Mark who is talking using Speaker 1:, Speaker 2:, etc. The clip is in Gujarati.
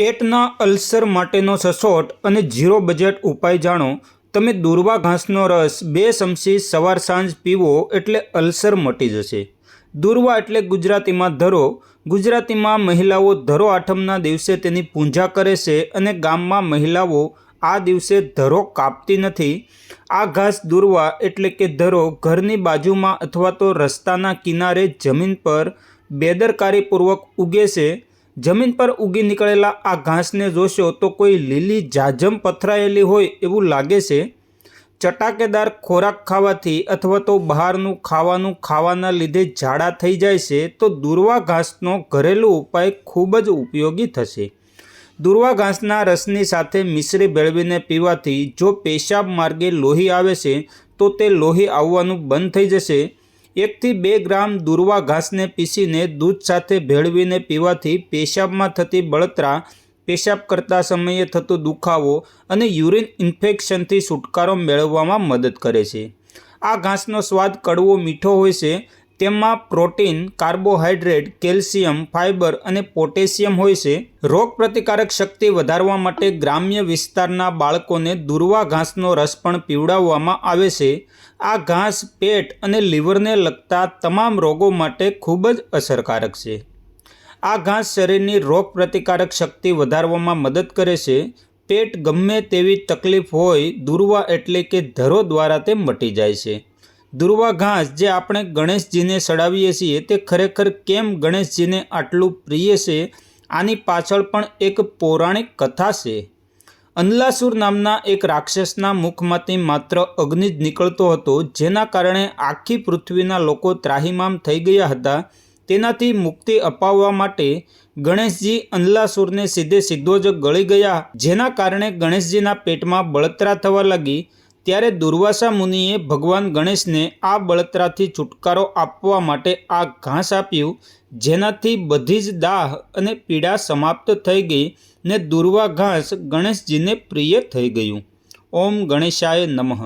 Speaker 1: પેટના અલ્સર માટેનો સચોટ અને ઝીરો બજેટ ઉપાય જાણો. તમે દૂરવા ઘાસનો રસ બે ચમચી સવાર સાંજ પીવો એટલે અલ્સર મટી જશે. દૂરવા એટલે ગુજરાતીમાં ધરો. ગુજરાતીમાં મહિલાઓ ધરો આઠમના દિવસે તેની પૂજા કરે છે અને ગામમાં મહિલાઓ આ દિવસે ધરો કાપતી નથી. આ ઘાસ દૂરવા એટલે કે ધરો ઘરની બાજુમાં અથવા તો રસ્તાના કિનારે જમીન પર બેદરકારીપૂર્વક ઉગે છે. જમીન પર ઉગી નીકળેલા આ ઘાસને જોશો તો કોઈ લીલી જાજમ પથરાયેલી હોય એવું લાગે છે. ચટાકેદાર ખોરાક ખાવાથી અથવા તો બહારનું ખાવાનું ખાવાના લીધે ઝાડા થઈ જાય છે તો દુર્વા ઘાસનો ઘરેલું ઉપાય ખૂબ જ ઉપયોગી થશે. દુર્વા ઘાસના રસની સાથે મિશ્રી ભેળવીને પીવાથી જો પેશાબ માર્ગે લોહી આવે છે, તો તે લોહી આવવાનું બંધ થઈ જશે. એકથી બે ગ્રામ દુર્વા ઘાસને પીસીને દૂધ સાથે ભેળવીને પીવાથી પેશાબમાં થતી બળતરા પેશાબ કરતા સમયે થતો દુખાવો અને યુરિન ઇન્ફેક્શનથી છુટકારો મેળવવામાં મદદ કરે છે. આ ઘાસનો સ્વાદ કડવો મીઠો હોય છે તેમાં પ્રોટીન કાર્બોહાઈડ્રેટ કેલ્શિયમ, ફાઇબર અને પોટેશિયમ હોય છે. રોગ પ્રતિકારક શક્તિ વધારવા માટે ગ્રામ્ય વિસ્તારના બાળકોને દુર્વા ઘાસનો રસ પણ પીવડાવવામાં આવે છે. આ ઘાસ પેટ અને લીવરને લગતા તમામ રોગો માટે ખૂબ જ અસરકારક છે. આ ઘાસ શરીરની રોગ પ્રતિકારક શક્તિ વધારવામાં મદદ કરે છે. પેટ ગમે તેવી તકલીફ હોય, દુર્વા એટલે કે ધરો દ્વારા તે મટી જાય છે. દુર્વા ઘાસ જે આપણે ગણેશજીને ચડાવીએ છીએ, તે ખરેખર કેમ ગણેશજીને આટલું પ્રિય છે? આની પાછળ પણ એક પૌરાણિક કથા છે. અનલાસુર નામના એક રાક્ષસના મુખમાંથી માત્ર અગ્નિ જ નીકળતો હતો, જેના કારણે આખી પૃથ્વીના લોકો ત્રાહિમામ થઈ ગયા હતા. તેનાથી મુક્તિ અપાવવા માટે ગણેશજી અનલાસુરને સીધે સીધો જ ગળી ગયા, જેના કારણે ગણેશજીના પેટમાં બળતરા થવા લાગી. ત્યારે દુર્વાસા મુનિએ ભગવાન ગણેશને આ બળતરાથી છુટકારો આપવા માટે આ ઘાસ આપ્યું, જેનાથી બધી જ દાહ અને પીડા સમાપ્ત થઈ ગઈ ને દુર્વા ઘાસ ગણેશજીને પ્રિય થઈ ગયું. ઓમ ગણેશાય નમઃ.